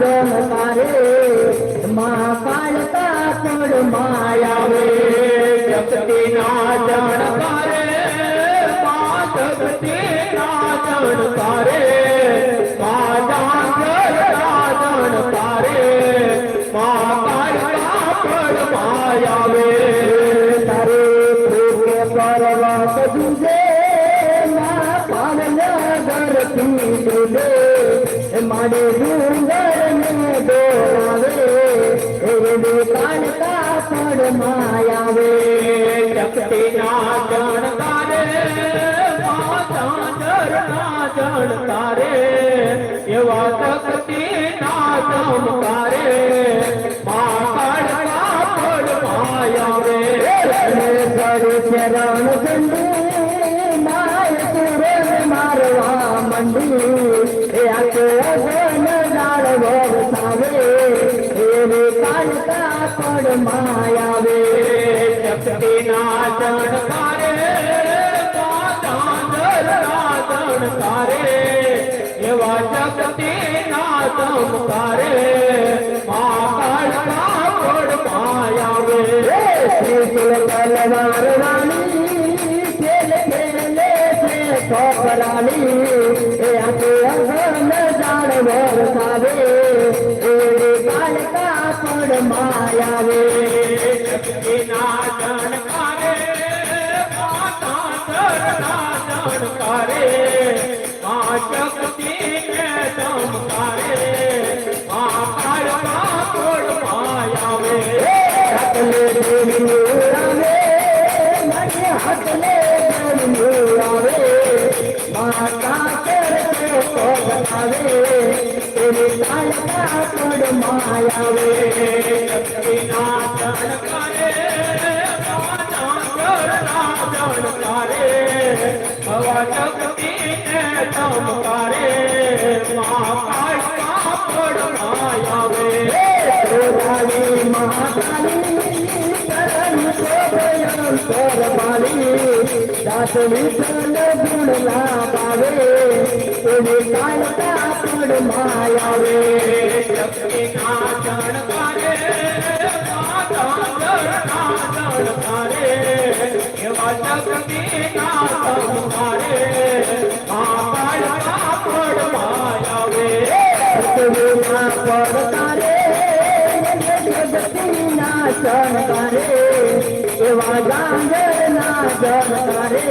ગાજરના જનકારે મા કાળકા પડ માયાવે. જગતીના જણકારે મા જગતીના જણકારે મા કાળકા પડ માયાવે. તારે પ્રેમ પડ માયાવે જગતીના જણકારે મા જાગરના જણકારે એવા જગતીના જણકારે મા કાળકા પડ માયાવે શરણ ચંડુ માય સુરન મારવા મંડી કાળકા પડ માયાવે શક્તિ ના ચરણ તારે ચરણ તારે એવા શક્તિ ના ચમ તારે ખેલે છોકરાની એ આખો અગન સાવે પડ માયાવે જગતીના જણકારે પાતાંજરના જણકારે મા જગતીને જમકારે મા કાળકા પડ માયાવે? હાથલે દેવીઓ આવે મને હાથલે દેવીઓ આવે માતા કરે આવે માયાવે જણકારે પાતાંજરના જણકારે હવા જગતીને ચમકારે મા કાળકા માયાવે રોરાવી મહાકાલી કરણ શોભયં સોરમાળી દાસ વિઠ્ઠલ ગુણ લાગાવે એવી કાળકા પડ માયાવે જગતીના જણકારે પાતાંજરના જણકારે એવા જગતીના ચમકારે મા કાળકા પડ માયાવે સતગુણા પડતારે જગતીના શણગારે એવા ગાંગરના જનકારે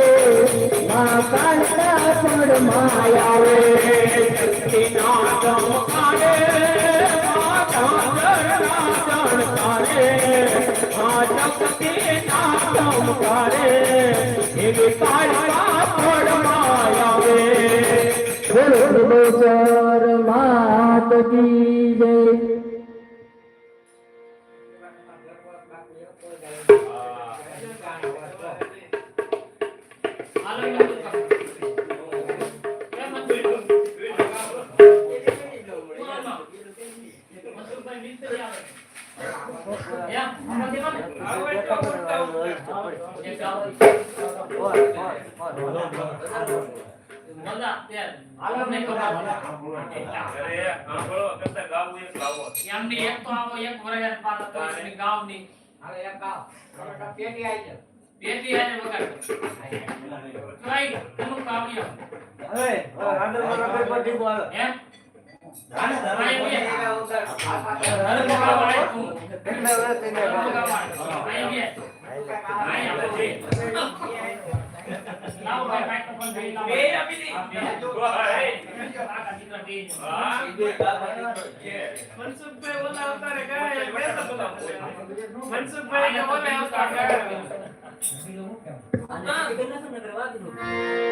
મા કાળકા પડ માયાવે જગતીના ચમકારે એમની એક તો આવો એક વરગાડ પાડો તો એની ગામની પેટી આને વગાડતો ટ્રાય કોનું કાવ્ય એમ? મનસુખભાઈ ઓલા અવતારે ગયા એ બે તો બોલા મનસુખભાઈ કે ઓલા અવતાર ગયા આ